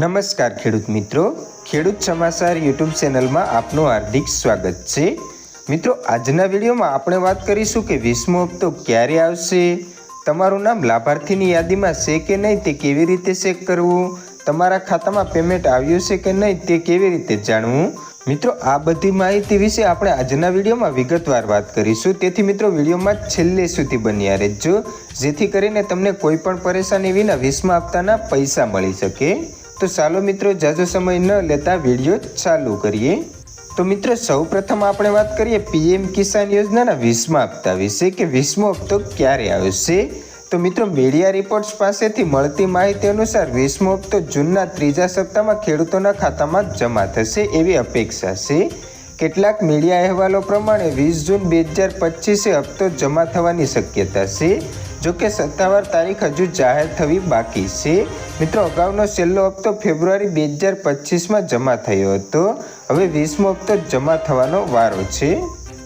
નમસ્કાર ખેડૂત મિત્રો. ખેડૂત સમાચાર યુટ્યુબ ચેનલમાં આપનું હાર્દિક સ્વાગત છે. મિત્રો, આજના વિડીયોમાં આપણે વાત કરીશું કે વીસમો હપ્તો ક્યારે આવશે? તમારું નામ લાભાર્થીની યાદીમાં છે કે નહીં તે કેવી રીતે ચેક કરવું? તમારા ખાતામાં પેમેન્ટ આવ્યું છે કે નહીં તે કેવી રીતે જાણવું? મિત્રો, આ બધી માહિતી વિશે આપણે આજના વિડીયોમાં વિગતવાર વાત કરીશું. તેથી મિત્રો, વિડીયોમાં છેલ્લે સુધી બન્યા રહેજો, જેથી કરીને તમને કોઈ પણ પરેશાની વિના વીસમા હપ્તાના પૈસા મળી શકે. તો ચાલો મિત્રો જાજો સમય ન લેતા વીડિયો ચાલુ કરીએ. તો મિત્રો સૌપ્રથમ આપણે વાત કરીએ પીએમ કિસાન યોજનાના વીસમા હપ્તા વિશે કે વીસમો હપ્તો ક્યારે આવશે? તો મિત્રો મીડિયા રિપોર્ટ્સ પાસેથી મળતી માહિતી અનુસાર વીસમો હપ્તો જૂનના ત્રીજા સપ્તાહમાં ખેડૂતોના ખાતામાં જમા થશે એવી અપેક્ષા છે. કેટલાક મીડિયા અહેવાલો પ્રમાણે વીસ જૂન બે હજાર પચીસે હપ્તો જમા થવાની શક્યતા છે. જોકે સત્તાવાર તારીખ હજુ જાહેર થવી બાકી છે. મિત્રો, અગાઉનો છેલ્લો હપ્તો ફેબ્રુઆરી બે હજાર પચીસમાં જમા થયો હતો. હવે વીસમો હપ્તો જમા થવાનો વારો છે.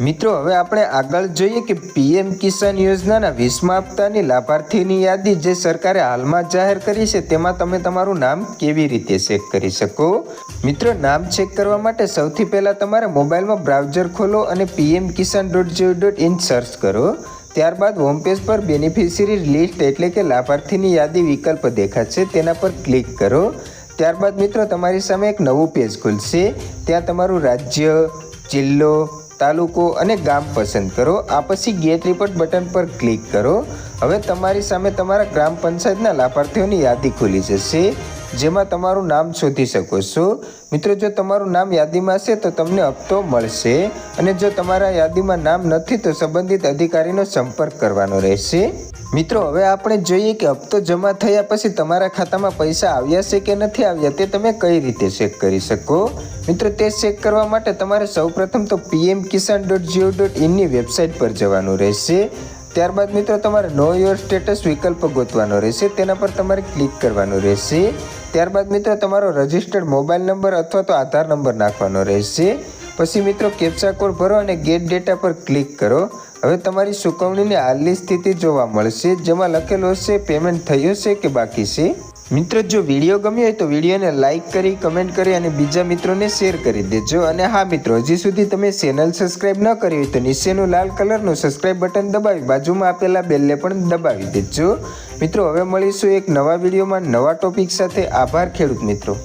મિત્રો, હવે આપણે આગળ જોઈએ કે પીએમ કિસાન યોજનાના વીસમા હપ્તાની લાભાર્થીની યાદી જે સરકારે હાલમાં જાહેર કરી છે, તેમાં તમે તમારું નામ કેવી રીતે ચેક કરી શકો? મિત્રો, નામ ચેક કરવા માટે સૌથી પહેલાં તમારે મોબાઈલમાં બ્રાઉઝર ખોલો અને PM Kisan dot gov dot in search કરો. ત્યારબાદ હોમ પેજ પર બેનિફિશિયરી લિસ્ટ એટલે કે લાભાર્થીની યાદી વિકલ્પ દેખાશે, તેના પર ક્લિક કરો. ત્યારબાદ મિત્રો, તમારી સામે એક નવું પેજ ખુલશે. ત્યાં તમારું રાજ્ય, જિલ્લો, તાલુકો અને ગામ પસંદ કરો. આ પછી ગેટ રિપોર્ટ બટન પર ક્લિક કરો. હવે તમારી સામે તમારા ગ્રામ પંચાયતના લાભાર્થીઓની યાદી ખુલી જશે. જેમાં તમારું નામ શોધી શકો છો. મિત્રો, જો તમારું નામ યાદીમાં હશે તો તમને હપ્તો મળશે અને જો તમારા યાદીમાં નામ નથી તો સંબંધિત અધિકારીનો સંપર્ક કરવાનો રહેશે. મિત્રો, હવે આપણે જોઈએ કે હપ્તો જમા થયા પછી તમારા ખાતામાં પૈસા આવ્યા છે કે નથી આવ્યા તે તમે કઈ રીતે ચેક કરી શકો? મિત્રો, તે ચેક કરવા માટે તમારે સૌપ્રથમ તો PM Kisan dot gov dot ઇનની website પર જવાનું રહેશે. ત્યારબાદ મિત્રો તમારે નો યોર સ્ટેટસ વિકલ્પ ગોતવાનો રહેશે. તેના પર તમારે ક્લિક કરવાનું રહેશે. ત્યારબાદ મિત્રો તમારો રજિસ્ટર્ડ મોબાઈલ નંબર અથવા તો આધાર નંબર નાખવાનો રહેશે. પછી મિત્રો કેપ્ચા કોડ ભરો અને ગેટ ડેટા પર ક્લિક કરો. હવે તમારી ચૂકવણીની હાલની સ્થિતિ જોવા મળશે, જેમાં લખેલું હશે પેમેન્ટ થયું છે કે બાકી છે? મિત્રો, જો વીડિયો ગમ્યો હોય તો વિડીયોને લાઇક કરી, કમેન્ટ કરી અને બીજા મિત્રોને શેર કરી દેજો. અને હા મિત્રો, હજી સુધી તમે ચેનલ સબસ્ક્રાઇબ ન કરી હોય તો નીચેનું લાલ કલરનું સબસ્ક્રાઇબ બટન દબાવી, બાજુમાં આપેલા બેલને પણ દબાવી દેજો. મિત્રો, હવે મળીશું એક નવા વિડીયોમાં નવા ટોપિક સાથે. આભાર ખેડૂત મિત્રો.